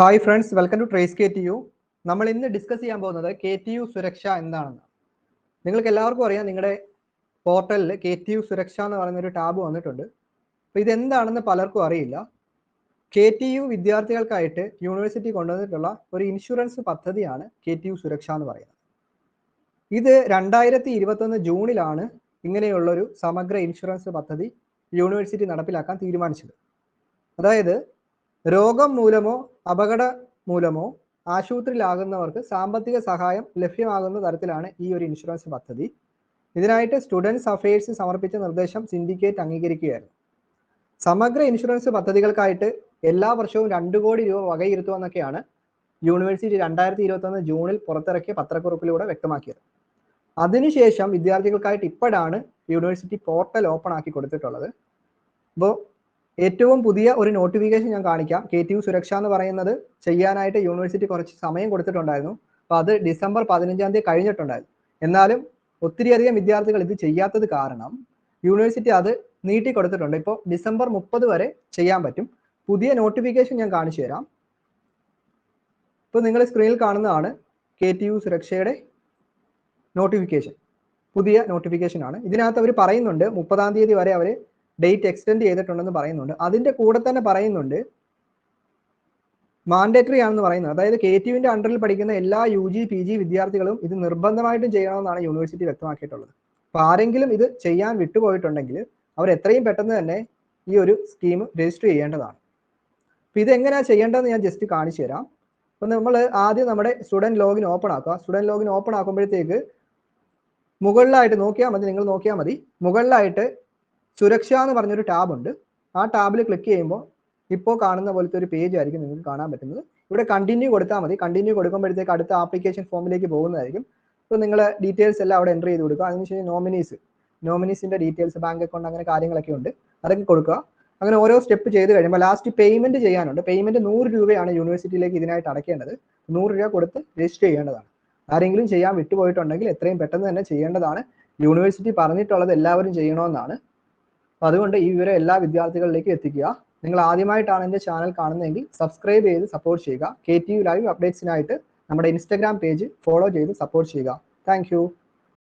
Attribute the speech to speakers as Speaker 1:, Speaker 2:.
Speaker 1: Hi friends welcome to Trace K T U നമ്മൾ ഇന്ന് discuss ചെയ്യാൻ പോകുന്നത് കെ ടി യു സുരക്ഷ എന്താണെന്ന്. നിങ്ങൾക്ക് എല്ലാവർക്കും അറിയാം നിങ്ങളുടെ പോർട്ടലിൽ കെ ടി യു സുരക്ഷ എന്ന് പറയുന്ന ഒരു ടാബ് വന്നിട്ടുണ്ട്. അപ്പോൾ ഇതെന്താണെന്ന് പലർക്കും അറിയില്ല. കെ ടി യു വിദ്യാർത്ഥികൾക്കായിട്ട് യൂണിവേഴ്സിറ്റി കൊണ്ടുവന്നിട്ടുള്ള ഒരു ഇൻഷുറൻസ് പദ്ധതിയാണ് കെ ടി യു സുരക്ഷ എന്ന് പറയുന്നത്. ഇത് രണ്ടായിരത്തി ഇരുപത്തൊന്ന് ജൂണിലാണ് ഇങ്ങനെയുള്ളൊരു സമഗ്ര ഇൻഷുറൻസ് പദ്ധതി യൂണിവേഴ്സിറ്റി നടപ്പിലാക്കാൻ തീരുമാനിച്ചത്. അതായത് രോഗം മൂലമോ അപകട മൂലമോ ആശുപത്രിയിലാകുന്നവർക്ക് സാമ്പത്തിക സഹായം ലഭ്യമാകുന്ന തരത്തിലാണ് ഈ ഒരു ഇൻഷുറൻസ് പദ്ധതി. ഇതിനായിട്ട് സ്റ്റുഡൻസ് അഫയേഴ്സ് സമർപ്പിച്ച നിർദ്ദേശം സിൻഡിക്കേറ്റ് അംഗീകരിക്കുകയായിരുന്നു. സമഗ്ര ഇൻഷുറൻസ് പദ്ധതികൾക്കായിട്ട് എല്ലാ വർഷവും രണ്ട് കോടി രൂപ വകയിരുത്തുമെന്നൊക്കെയാണ് യൂണിവേഴ്സിറ്റി രണ്ടായിരത്തി ഇരുപത്തൊന്ന് ജൂണിൽ പുറത്തിറക്കിയ പത്രക്കുറിപ്പിലൂടെ വ്യക്തമാക്കിയത്. അതിനുശേഷം വിദ്യാർത്ഥികൾക്കായിട്ട് ഇപ്പോഴാണ് യൂണിവേഴ്സിറ്റി പോർട്ടൽ ഓപ്പൺ ആക്കി കൊടുത്തിട്ടുള്ളത്. അപ്പോൾ ഏറ്റവും പുതിയ ഒരു നോട്ടിഫിക്കേഷൻ ഞാൻ കാണിക്കാം. കെ ടി യു സുരക്ഷ എന്ന് പറയുന്നത് ചെയ്യാനായിട്ട് യൂണിവേഴ്സിറ്റി കുറച്ച് സമയം കൊടുത്തിട്ടുണ്ടായിരുന്നു. അപ്പോൾ അത് ഡിസംബർ പതിനഞ്ചാം തീയതി കഴിഞ്ഞിട്ടുണ്ടായിരുന്നു. എന്നാലും ഒത്തിരിയധികം വിദ്യാർത്ഥികൾ ഇത് ചെയ്യാത്തത് കാരണം യൂണിവേഴ്സിറ്റി അത് നീട്ടി കൊടുത്തിട്ടുണ്ട്. ഇപ്പോൾ ഡിസംബർ മുപ്പത് വരെ ചെയ്യാൻ പറ്റും. പുതിയ നോട്ടിഫിക്കേഷൻ ഞാൻ കാണിച്ചു തരാം. ഇപ്പോൾ നിങ്ങൾ സ്ക്രീനിൽ കാണുന്നതാണ് കെ ടി യു സുരക്ഷയുടെ നോട്ടിഫിക്കേഷൻ പുതിയ നോട്ടിഫിക്കേഷൻ ആണ്. ഇതിനകത്ത് അവർ പറയുന്നുണ്ട് മുപ്പതാം തീയതി വരെ അവർ ഡേറ്റ് എക്സ്റ്റെൻഡ് ചെയ്തിട്ടുണ്ടെന്ന് പറയുന്നുണ്ട്. അതിന്റെ കൂടെ തന്നെ പറയുന്നുണ്ട് മാൻഡേറ്ററി ആണെന്ന് പറയുന്നത്. അതായത് കെ ടി യുവിന്റെ അണ്ടറിൽ പഠിക്കുന്ന എല്ലാ യു ജി പി ജി വിദ്യാർത്ഥികളും ഇത് നിർബന്ധമായിട്ടും ചെയ്യണമെന്നാണ് യൂണിവേഴ്സിറ്റി വ്യക്തമാക്കിയിട്ടുള്ളത്. അപ്പോൾ ആരെങ്കിലും ഇത് ചെയ്യാൻ വിട്ടുപോയിട്ടുണ്ടെങ്കിൽ അവർ എത്രയും പെട്ടെന്ന് തന്നെ ഈ ഒരു സ്കീം രജിസ്റ്റർ ചെയ്യേണ്ടതാണ്. അപ്പോൾ ഇത് എങ്ങനെയാ ചെയ്യേണ്ടതെന്ന് ഞാൻ ജസ്റ്റ് കാണിച്ചു തരാം. അപ്പോൾ നമ്മൾ ആദ്യം നമ്മുടെ സ്റ്റുഡന്റ് ലോഗിൻ ഓപ്പൺ ആക്കുക. സ്റ്റുഡന്റ് ലോഗിൻ ഓപ്പൺ ആക്കുമ്പോഴത്തേക്ക് മുകളിലായിട്ട് നോക്കിയാൽ മതി. നിങ്ങൾ നോക്കിയാൽ മതി. മുകളിലായിട്ട് സുരക്ഷ എന്ന് പറഞ്ഞൊരു ടാബ് ഉണ്ട്. ആ ടാബിൽ ക്ലിക്ക് ചെയ്യുമ്പോൾ ഇപ്പോൾ കാണുന്ന പോലത്തെ ഒരു പേജ് ആയിരിക്കും നിങ്ങൾക്ക് കാണാൻ പറ്റുന്നത്. ഇവിടെ കണ്ടിന്യൂ കൊടുത്താൽ മതി. കണ്ടിന്യൂ കൊടുക്കുമ്പോഴത്തേക്ക് അടുത്ത ആപ്ലിക്കേഷൻ ഫോമിലേക്ക് പോകുന്നതായിരിക്കും. അപ്പോൾ നിങ്ങൾ ഡീറ്റെയിൽസ് എല്ലാം അവിടെ എന്റർ ചെയ്ത് കൊടുക്കുക. അതിനുശേഷം നോമിനീസ് നോമിനീസിന്റെ ഡീറ്റെയിൽസ് ബാങ്ക് അക്കൗണ്ട് അങ്ങനെ കാര്യങ്ങളൊക്കെ ഉണ്ട്. അതൊക്കെ കൊടുക്കുക. അങ്ങനെ ഓരോ സ്റ്റെപ്പ് ചെയ്ത് കഴിയുമ്പോൾ ലാസ്റ്റ് പേയ്മെന്റ് ചെയ്യാനുണ്ട്. പേയ്മെന്റ് നൂറ് രൂപയാണ് യൂണിവേഴ്സിറ്റിയിലേക്ക് ഇതിനായിട്ട് അടയ്ക്കേണ്ടത്. നൂറ് രൂപ കൊടുത്ത് രജിസ്റ്റർ ചെയ്യേണ്ടതാണ്. ആരെങ്കിലും ചെയ്യാൻ വിട്ടുപോയിട്ടുണ്ടെങ്കിൽ എത്രയും പെട്ടെന്ന് തന്നെ ചെയ്യേണ്ടതാണ്. യൂണിവേഴ്സിറ്റി പറഞ്ഞിട്ടുള്ളത് എല്ലാവരും ചെയ്യണമെന്നാണ്. അതുകൊണ്ട് ഈ വിവരം എല്ലാ വിദ്യാർത്ഥികളിലേക്കും എത്തിക്കുക. നിങ്ങൾ ആദ്യമായിട്ടാണ് എന്റെ ചാനൽ കാണുന്നതെങ്കിൽ സബ്സ്ക്രൈബ് ചെയ്ത് സപ്പോർട്ട് ചെയ്യുക. കെ ടി യു ലൈവ് അപ്ഡേറ്റ്സിനായിട്ട് നമ്മുടെ ഇൻസ്റ്റഗ്രാം പേജ് ഫോളോ ചെയ്ത് സപ്പോർട്ട് ചെയ്യുക. താങ്ക്